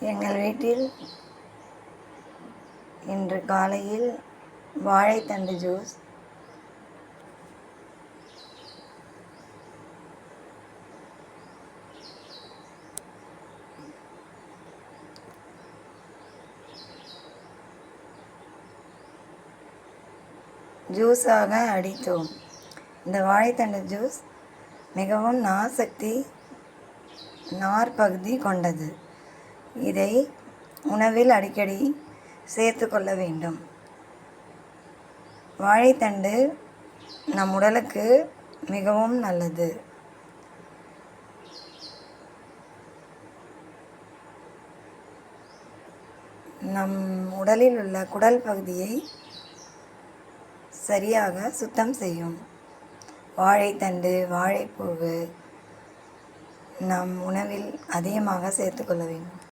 எங்கள் வீட்டில் இன்று காலையில் வாழைத்தண்டு ஜூஸ் ஜூஸாக அடித்தோம். இந்த வாழைத்தண்டு ஜூஸ் மிகவும் நார்சக்தி நார் பகுதி கொண்டது. இதை உணவில் அடிக்கடி சேர்த்து கொள்ள வேண்டும். வாழைத்தண்டு நம் உடலுக்கு மிகவும் நல்லது. நம் உடலில் உள்ள குடல் பகுதியை சரியாக சுத்தம் செய்யும். வாழைத்தண்டு வாழைப்பூவு நம் உணவில் அதிகமாக சேர்த்துக்கொள்ள வேண்டும்.